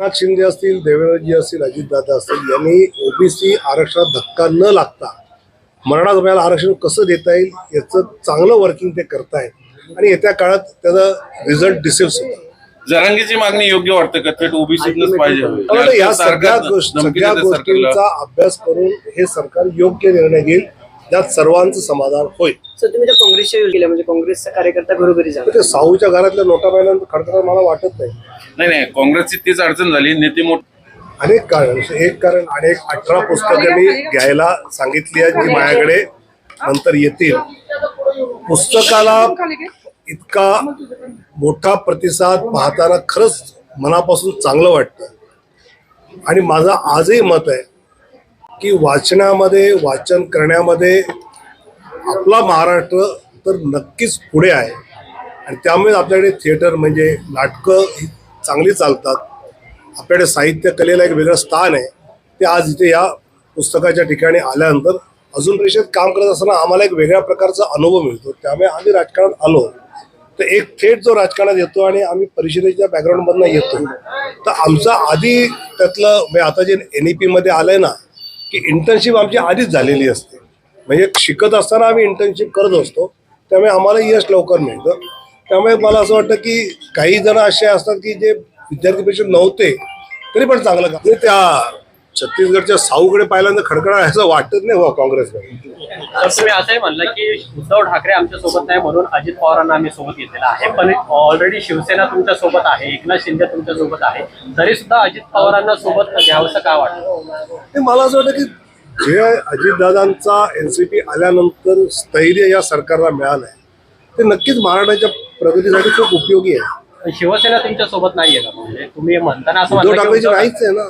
एकनाथ शिंदे असतील देवेंद्रजी असतील अजितदादा असतील यांनी ओबीसी आरक्षणात धक्का न लागता मराठा समाजाला आरक्षण कसं देता येईल याचं चांगलं वर्किंग ते करतायत. आणि येत्या काळात त्याचा रिझल्ट दिसेल जरांगीची मागणी योग्य वाटतं का? थेट ओबीसीतनच पाहिजे या सगळ्या गोष्टी सगळ्या गोष्टींचा अभ्यास करून हे सरकार योग्य निर्णय घेईल. ज्यात सर्वांचं समाधान होईल. सर तुम्ही काँग्रेसच्या केलं म्हणजे काँग्रेसचा कार्यकर्ता घरोघरी झाला ते साऊच्या घरातल्या नोटा पाहिल्यानंतर खडखड मला वाटत नाही. नाही नाही काँग्रेसची तीच अडचण झाली. नेते मोठ अनेक कारण एक कारण अनेक अठरा पुस्तकं मी घ्यायला सांगितली आहेत जी माझ्याकडे नंतर येतील. पुस्तकाला इतका मोठा प्रतिसाद पाहताना खरंच मनापासून चांगलं वाटतं. आणि माझं आजही मत आहे की वाचनामध्ये वाचन करण्यामध्ये आपला महाराष्ट्र तर नक्कीच पुढे आहे. आणि त्यामुळे आपल्याकडे थिएटर म्हणजे नाटकं ही चांगली चालतात. आपल्याकडे साहित्य कलेला एक वेगळं स्थान आहे. ते आज इथे या पुस्तकाच्या ठिकाणी आल्यानंतर अजून परिषद काम करत असताना आम्हाला एक वेगळ्या प्रकारचा अनुभव मिळतो. त्यामुळे आम्ही राजकारणात आलो. तर एक थेट जो राजकारणात येतो आणि आम्ही परिषदेच्या बॅकग्राऊंडमधनं येतो. तर आमचा आधी त्यातलं म्हणजे आता जे एन ई पीमध्ये आलं आहे ना की इंटर्नशिप आमची आधीच झालेली असते. म्हणजे शिकत असताना आम्ही इंटर्नशिप करत असतो. त्यामुळे आम्हाला यश लवकर मिळतं. त्यामुळे मला असं वाटतं की काही जण असे असतात की जे विद्यार्थी नव्हते तरी पण चांगलं का म्हणजे त्या छत्तीसगडच्या साऊकडे पाहिल्यानंतर खडखडा असं वाटत नाही हो काँग्रेसमध्ये. तर तुम्ही असंही म्हणलं की उद्धव ठाकरे आमच्यासोबत नाही म्हणून अजित पवारांना आम्ही सोबत घेतलेला आहे. पण ऑलरेडी शिवसेना तुमच्यासोबत आहे एकनाथ शिंदे तुमच्यासोबत आहे. तरी सुद्धा अजित पवारांना सोबत घ्यावंसं का वाटतं? ते मला असं वाटतं की जे अजितदादांचा एन सी पी आल्यानंतर स्थैर्य या सरकारला मिळालं आहे ते नक्कीच महाराष्ट्राच्या प्रगतीसाठी खूप उपयोगी आहे. शिवसेना तुमच्यासोबत नाहीये का? म्हणजे तुम्ही म्हणताना असं ठाकरेची नाहीच आहे ना.